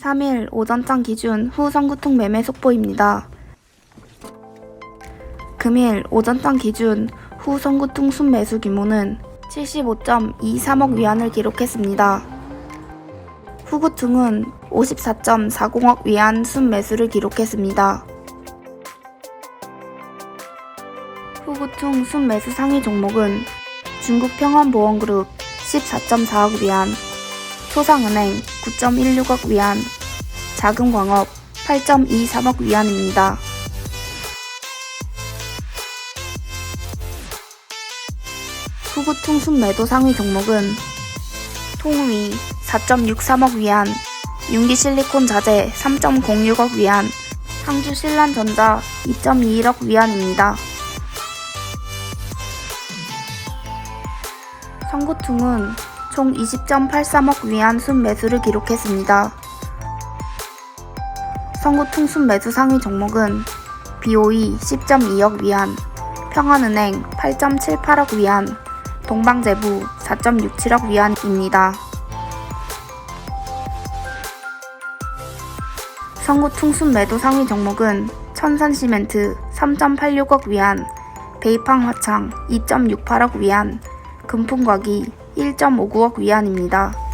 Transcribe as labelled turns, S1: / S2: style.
S1: 3일 오전장 기준 후 선구통 매매 속보입니다. 금일 오전장 기준 후 선구통 순매수 규모는 75.23억 위안을 기록했습니다. 후구통은 54.40억 위안 순매수를 기록했습니다. 후구통 순매수 상위 종목은 중국평원보험그룹 14.4억 위안, 소상은행 9.16억 위안, 자금 광업 8.23억 위안입니다. 후구통 순 매도 상위 종목은 통위 4.63억 위안, 윤기 실리콘 자재 3.06억 위안, 상주 신란전자 2.21억 위안입니다. 성구퉁은 총 20.83억 위안 순매수를 기록했습니다. 성구퉁 순매수 상위 종목은 BOE 10.2억 위안, 평안은행 8.78억 위안, 동방제부 4.67억 위안입니다. 성구퉁 순매도 상위 종목은 천산시멘트 3.86억 위안, 베이팡 화창 2.68억 위안, 금풍과기 1.59억 위안입니다.